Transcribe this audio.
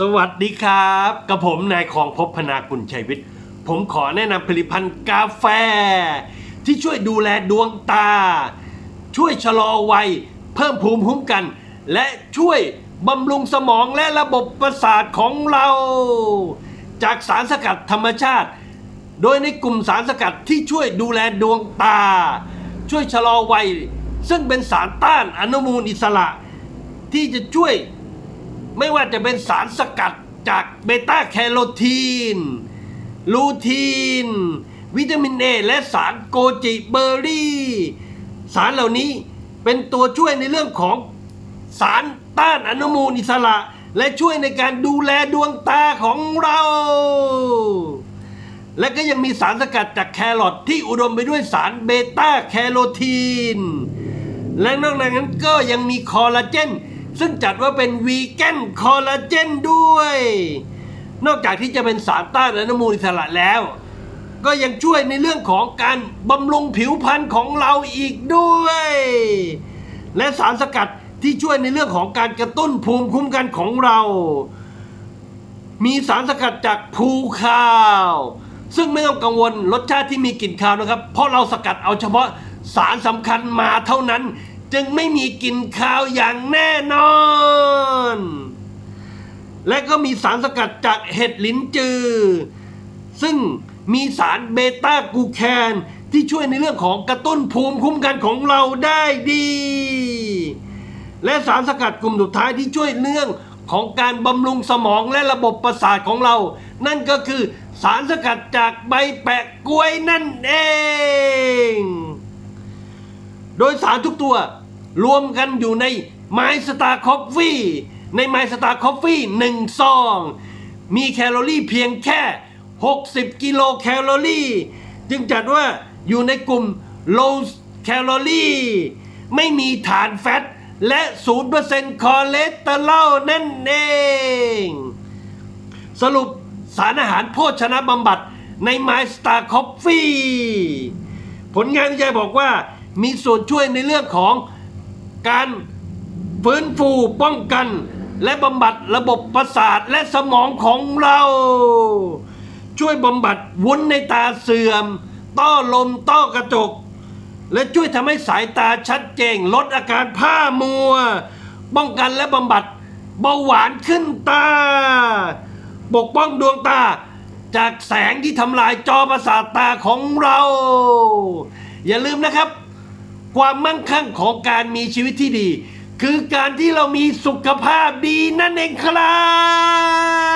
สวัสดีครับกับผมนายของพบพนากุลชัยวิทย์ ผมขอแนะนำผลิตภัณฑ์กาแฟ ที่ช่วยดูแลดวงตา ช่วยชะลอวัย เพิ่มภูมิคุ้มกัน และช่วยบำรุงสมองและระบบประสาทของเรา จากสารสกัดธรรมชาติ โดยในกลุ่มสารสกัดที่ช่วยดูแลดวงตา ช่วยชะลอวัย ซึ่งเป็นสารต้านอนุมูลอิสระ ที่จะช่วย ไม่ว่าจะเป็นสารสกัดจากเบต้าแคโรทีน ลูทีน วิตามินเอและสารโกจิเบอร์รี่ สารเหล่านี้เป็นตัวช่วยในเรื่องของสารต้านอนุมูลอิสระ และช่วยในการดูแลดวงตาของเรา และก็ยังมีสารสกัดจากแครอทที่อุดมไปด้วยสารเบต้าแคโรทีน และนอกจากนั้นก็ยังมีคอลลาเจน ซึ่งจัดว่าเป็นวีแกนคอลลาเจนด้วย นอกจากที่จะเป็นสารต้านอนุมูลอิสระแล้ว ก็ยังช่วยในเรื่องของการบำรุงผิวพรรณของเราอีกด้วย และสารสกัดที่ช่วยในเรื่องของการกระตุ้นภูมิคุ้มกันของเรา มีสารสกัดจากภูข้าว ซึ่งไม่ต้องกังวลรสชาติที่มีกลิ่นคาวนะครับ เพราะเราสกัดเอาเฉพาะสารสำคัญมาเท่านั้น จึงไม่มีกลิ่นคาวอย่างแน่นอน และก็มีสารสกัดจากเห็ดลิ้นจือ ซึ่งมีสารเบต้ากูแคนที่ช่วยในเรื่องของกระตุ้นภูมิคุ้มกันของเราได้ดี และสารสกัดกลุ่มสุดท้ายที่ช่วยเรื่องของการบำรุงสมองและระบบประสาทของเรา นั่นก็คือสารสกัดจากใบแปะกล้วยนั่นเอง โดยสารทุกตัว รวมกันอยู่ใน My Star Coffee ใน My Star Coffee 1ซอง มีแคลอรี่เพียงแค่ 60 กิโลแคลอรี่ จึงจัดว่าอยู่ในกลุ่ม low calorie ไม่มีฐานแฟต และ 0%คอเลสเตอรอลนั่นเอง สรุปสารอาหารโภชนะบำบัดใน My Star Coffee ผลงานวิจัยบอกว่า มีส่วนช่วยในเรื่องของการฟื้นฟูป้องกัน และบำบัดระบบประสาทและสมองของเรา ช่วยบำบัดวุ้นในตาเสื่อม ต้อลมต้อกระจก และช่วยทำให้สายตาชัดเจนลดอาการผ้ามัว ป้องกันและบำบัดเบาหวานขึ้นตา ปกป้องดวงตาจากแสงที่ทำลายจอประสาทตาของเรา อย่าลืมนะครับ ความมั่งคั่งของการมีชีวิตที่ดี คือการที่เรามีสุขภาพดีนั่นเองครับ